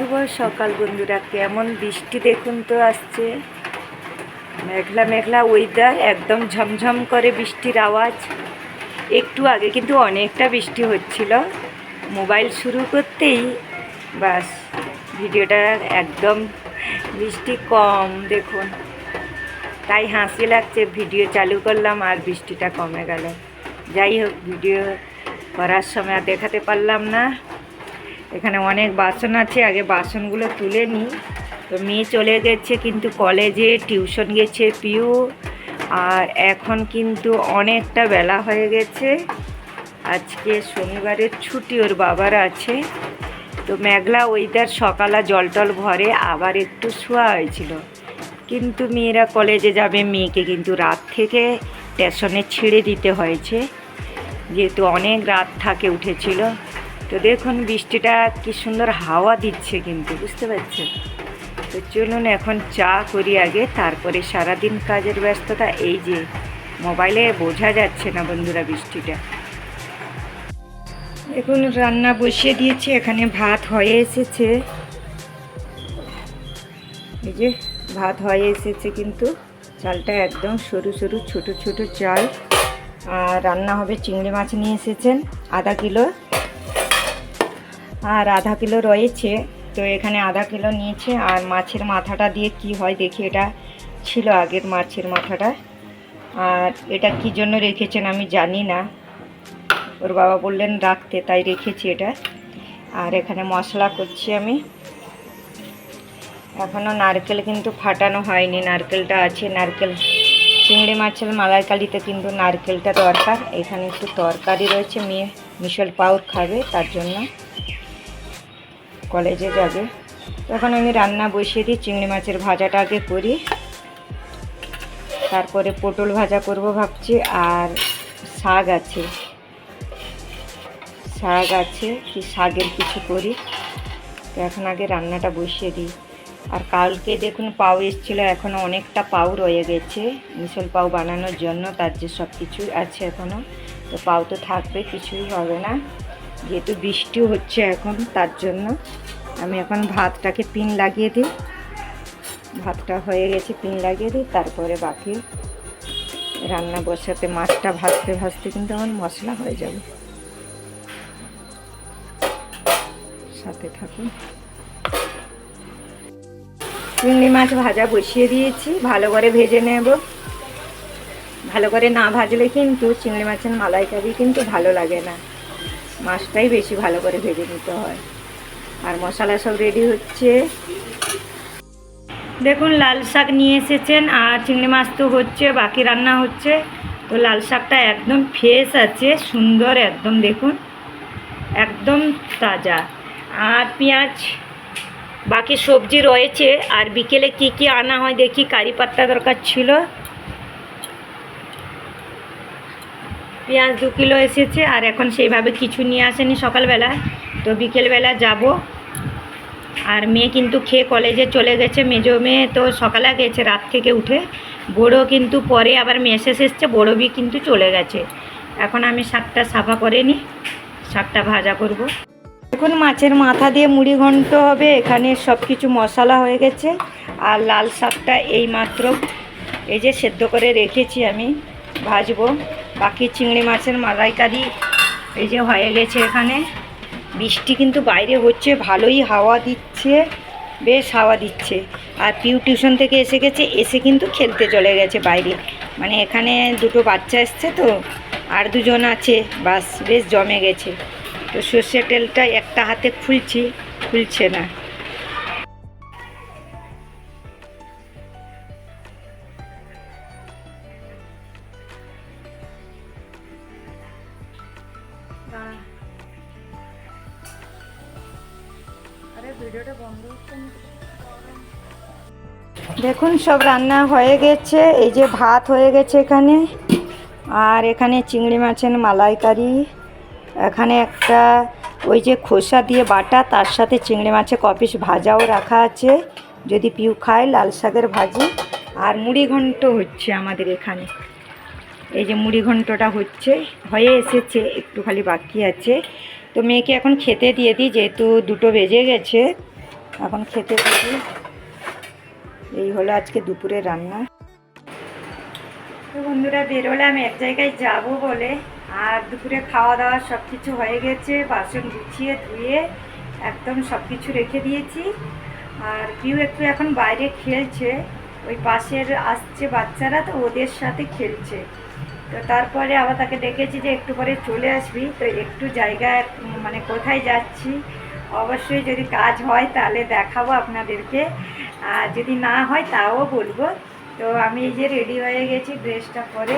শুভ সকাল বন্ধুরা, কেমন বৃষ্টি দেখুন তো আসছে। মেঘলা মেঘলা ওয়েদার একদম ঝমঝম করে বৃষ্টির আওয়াজ। একটু আগে কিন্তু অনেকটা বৃষ্টি হচ্ছিল। মোবাইল শুরু করতেই বাস, ভিডিওটা একদম বৃষ্টি কম দেখুন। তাই হাসি লাগছে, ভিডিও চালু করলাম আর বৃষ্টিটা কমে গেল। যাই হোক, ভিডিও করার সময় দেখাতে পারলাম না। এখানে অনেক বাসন আছে, আগে বাসনগুলো তুলে নিই। তো মেয়ে চলে গেছে কিন্তু কলেজে, টিউশন গেছে পিউ। আর এখন কিন্তু অনেকটা বেলা হয়ে গেছে। আজকে শনিবারের ছুটি, ওর বাবার আছে। তো মেঘলা ওইটার সকালে জল টল ভরে আবার একটু শোয়া হয়েছিল। কিন্তু মেয়েরা কলেজে যাবে, মেয়েকে কিন্তু রাত থেকে স্টেশনে ছেড়ে দিতে হয়েছে। যেহেতু অনেক রাত থাকে উঠেছিল। তো দেখুন, বৃষ্টিটা কি সুন্দর হাওয়া দিচ্ছে কিন্তু, বুঝতে পারছেন? তো চলুন এখন চা করি আগে, তারপরে সারাদিন কাজের ব্যস্ততা, এই যে মোবাইলে বোঝা যাচ্ছে না বন্ধুরা বৃষ্টিটা। দেখুন, রান্না বসিয়ে দিয়েছি, এখানে ভাত হয়ে এসেছে। এই যে ভাত হয়ে এসেছে কিন্তু, চালটা একদম সরু সরু, ছোট ছোট চাল। আর রান্না হবে চিংড়ি মাছ নিয়ে এসেছেন, আধা কিলো আর আধা কিলো রয়েছে। তো এখানে আধা কিলো নিয়েছে। আর মাছের মাথাটা দিয়ে কি হয় দেখি, এটা ছিল আগের মাছের মাথাটা। আর এটা কি জন্য রেখেছেন আমি জানি না। ওর বাবা বললেন রাখতে, তাই রেখেছি এটা। আর এখানে মশলা করছি আমি। এখনও নারকেল কিন্তু ফাটানো হয়নি। নারকেলটা আছে, নারকেল, চিংড়ি মাছের মালাইকালিতে কিন্তু নারকেলটা দরকার। এখানে একটু তরকারি রয়েছে, মেয়ে মিশল পাউর খাবে তার জন্য। কলেজে যাবে। তখন আমি রান্না বসিয়ে দিই, চিংড়ি মাছের ভাজাটা আগে করি। তারপরে পটল ভাজা করব ভাবছি, আর শাক আছে। শাক আছে, কি শাকের কিছু করি। তো এখন আগে রান্নাটা বসিয়ে দিই। আর কালকে দেখুন পাউ এসেছিল এখনও অনেকটা পাউ রয়ে গেছে। মিশল পাউ বানানোর জন্য তার যে সব কিছু আছে এখনও তো পাউ তো থাকবে, কিছুই হবে না। যেহেতু বৃষ্টি হচ্ছে এখন, তার জন্য আমি এখন ভাতটাকে পিন লাগিয়ে দিই। ভাতটা হয়ে গেছে পিন লাগিয়ে দিই। তারপরে বাকি রান্না বসাতে, মাছটা ভাজতে ভাজতে কিন্তু আমার মশলা হয়ে যাবে। সাথে থাকুন। চিংড়ি মাছ ভাজা বসিয়ে দিয়েছি, ভালো করে ভেজে নেব। ভালো করে না ভাজলে কিন্তু চিংড়ি মাছের মালাইকারি কিন্তু ভালো লাগে না। মাছটাই বেশি ভালো করে ভেজে নিতে হয়। আর মশলা সব রেডি হচ্ছে। দেখুন, লাল শাক নিয়ে এসেছেন, আর চিংড়ি মাছ তো হচ্ছে, বাকি রান্না হচ্ছে। তো লাল শাকটা একদম ফ্রেশ আছে, সুন্দর একদম, দেখুন, একদম তাজা। আর পেঁয়াজ, বাকি সবজি রয়েছে, আর বিকেলে কি কি আনা হয় দেখি, কারি পাত্তা দরকার ছিল। পেঁয়াজ দু কিলো এসেছে আর এখন সেইভাবে কিছু নিয়ে আসেনি সকালবেলা। তো বিকেলবেলা যাব। আর মেয়ে কিন্তু খেয়ে কলেজে চলে গেছে। মেজো মেয়ে তো সকালে গেছে, রাত থেকে উঠে। বড়ো কিন্তু পরে আবার মেসেজ এসছে, বড়ো বি কিন্তু চলে গেছে। এখন আমি শাকটা সাফা করে নিই শাকটা ভাজা করব। এখন মাছের মাথা দিয়ে মুড়ি ঘন্ট হবে, এখানে সব কিছু মশলা হয়ে গেছে। আর লাল শাকটা এই মাত্র এই যে সেদ্ধ করে রেখেছি আমি, ভাজবো। বাকি চিংড়ি মাছের মালাইকারি এই যে হয়ে গেছে এখানে। বৃষ্টি কিন্তু বাইরে হচ্ছে, ভালোই হাওয়া দিচ্ছে, বেশ হাওয়া দিচ্ছে। আর পিউ টিউশন থেকে এসে গেছে, এসে কিন্তু খেলতে চলে গেছে বাইরে। মানে এখানে দুটো বাচ্চা এসছে তো, আর দুজন আছে, বাস বেশ জমে গেছে। তো সর্ষের তেলটা একটা হাতে খুলছি, খুলছে না। দেখুন, সব রান্না হয়ে গেছে। এই যে ভাত হয়ে গেছে এখানে। আর এখানে চিংড়ি মাছের মালাইকারি। এখানে একটা ওই যে খোসা দিয়ে বাটা, তার সাথে চিংড়ি মাছের কপিস ভাজাও রাখা আছে। যদি পিউ খায়, লাল শাকের ভাজি। আর মুড়ি ঘন্ট হচ্ছে আমাদের এখানে। এই যে মুড়ি ঘন্টটা হচ্ছে, হয়ে এসেছে একটু খালি বাকি আছে। তো মেয়েকে এখন খেতে দিয়ে দিই, যেহেতু দুটো বেজে গেছে। এখন খেতে থাকি এই হলো আজকে দুপুরে রান্না। তো বন্ধুরা, বেরোলাম। এক জায়গায় যাব বলে। আর দুপুরে খাওয়া দাওয়া সব কিছু হয়ে গেছে। বাসন গুছিয়ে ধুয়ে একদম সব কিছু রেখে দিয়েছি। আর পিউ একটু এখন বাইরে খেলছে। ওই পাশের আসছে বাচ্চারা, তো ওদের সাথে খেলছে। তো তারপরে আবার তাকে ডেকেছি যে একটু পরে চলে আসবি। তো একটু জায়গায় মানে কোথায় যাচ্ছি? অবশ্যই যদি কাজ হয় তাহলে দেখাবো আপনাদেরকে। আর যদি না হয় তাও বলব। তো আমি এই যে রেডি হয়ে গেছি ড্রেসটা পরে।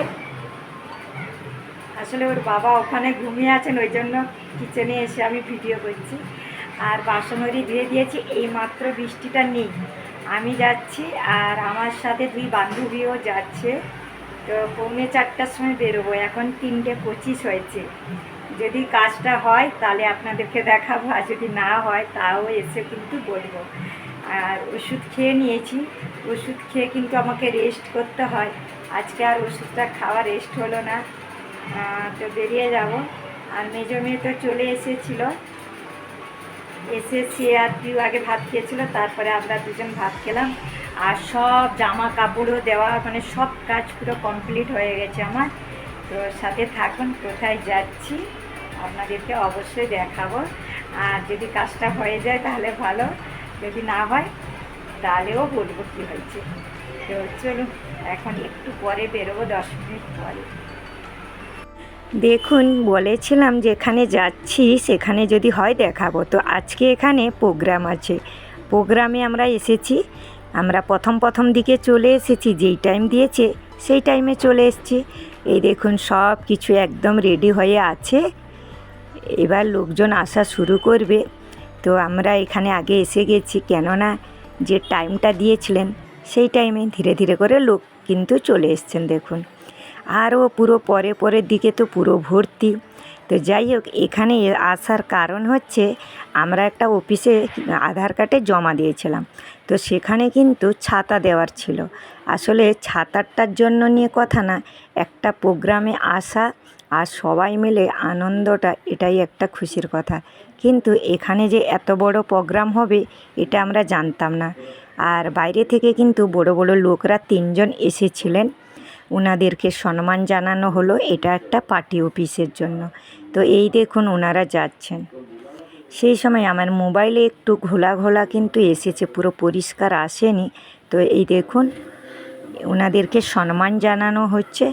আসলে ওর বাবা ওখানে ঘুমিয়ে আছেন, ওই জন্য কিচেনে এসে আমি ভিডিও করছি। আর বাসনরি ধুয়ে দিয়েছি এই মাত্র বৃষ্টিটা নেই। আমি যাচ্ছি আর আমার সাথে দুই বান্ধবীও যাচ্ছে। তো পৌনে চারটার সময় বেরোবো। এখন তিনটে পঁচিশ হয়েছে। যদি কাজটা হয়, তাহলে আপনাদেরকে দেখাবো। আর যদি না হয়, তাও এসে কিন্তু বলব। আর ওষুধ খেয়ে নিয়েছি। ওষুধ খেয়ে কিন্তু আমাকে রেস্ট করতে হয়। আজকে আর ওষুধটা খাওয়া রেস্ট হলো না। তো বেরিয়ে যাব। আর মেজো মেয়ে তো চলে এসেছিল। এসে সে আর পিউ আগে ভাত খেয়েছিল। তারপরে আমরা দুজন ভাত খেলাম। আর সব জামা কাপড়ও দেওয়া মানে সব কাজ পুরো কমপ্লিট হয়ে গেছে আমার। তো সাথে থাকুন, কোথায় যাচ্ছি আপনাদেরকে অবশ্যই দেখাবো। আর যদি কাজটা হয়ে যায় তাহলে ভালো, যদি না হয় তাহলেও বলব কী হয়েছে। তো চলুন, এখন একটু পরে বেরোবো, দশ মিনিট পরে। দেখুন, বলেছিলাম যেখানে যাচ্ছি সেখানে যদি হয় দেখাবো। তো আজকে এখানে প্রোগ্রাম আছে। প্রোগ্রামে আমরা এসেছি আমরা প্রথম প্রথম দিকে চলে এসেছি, যেই টাইম দিয়েছে, সেই টাইমে চলে এসেছি। এই দেখুন, সব কিছু একদম রেডি হয়ে আছে। এবার লোকজন আসা শুরু করবে। তো আমরা এখানে আগে এসে গেছি, কেননা যে টাইমটা দিয়েছিলেন, সেই টাইমে ধীরে ধীরে করে লোক কিন্তু চলে এসছেন, দেখুন। আরও পুরো পরে পরের দিকে তো পুরো ভর্তি। তো যাই হোক, এখানে আসার কারণ হচ্ছে আমরা একটা অফিসে আধার কার্ডে জমা দিয়েছিলাম। তো সেখানে কিন্তু ছাতা দেওয়ার ছিল। আসলে ছাতারটার জন্য নিয়ে কথা না, একটা প্রোগ্রামে আসা আর সবাই মিলে আনন্দটা, এটাই একটা খুশির কথা। কিন্তু এখানে যে এত বড় প্রোগ্রাম হবে, এটা আমরা জানতাম না। আর বাইরে থেকে কিন্তু বড় বড় লোকরা তিনজন এসেছিলেন। ওনাদেরকে সম্মান জানানো হলো, এটা একটা পার্টি অফিসের জন্য। তো এই দেখুন ওনারা যাচ্ছেন। সেই সময় আমার মোবাইলে একটু ঘোলা ঘোলা কিন্তু এসেছে, পুরো পরিষ্কার আসেনি। তো এই দেখুন ওনাদেরকে সম্মান জানানো হচ্ছে।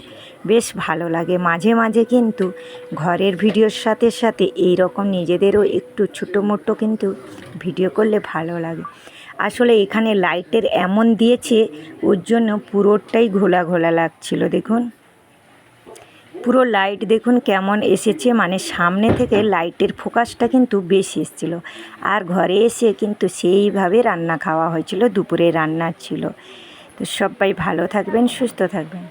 বেশ ভালো লাগে। মাঝে মাঝে কিন্তু ঘরের ভিডিওর সাথে সাথে এই রকম নিজেদেরও একটু ছোটো মোটো কিন্তু ভিডিও করলে ভালো লাগে। আসলে এখানে লাইটের এমন দিয়েছে, ওর জন্য পুরোটাই ঘোলা ঘোলা লাগছিল, দেখুন। পুরো লাইট দেখুন কেমন এসেছে মানে সামনে থেকে লাইটের ফোকাসটা কিন্তু বেশি এসেছিল। আর ঘরে এসে কিন্তু সেইভাবে রান্না খাওয়া হয়েছিল, দুপুরে রান্না ছিল। তো সবাই ভালো থাকবেন, সুস্থ থাকবেন।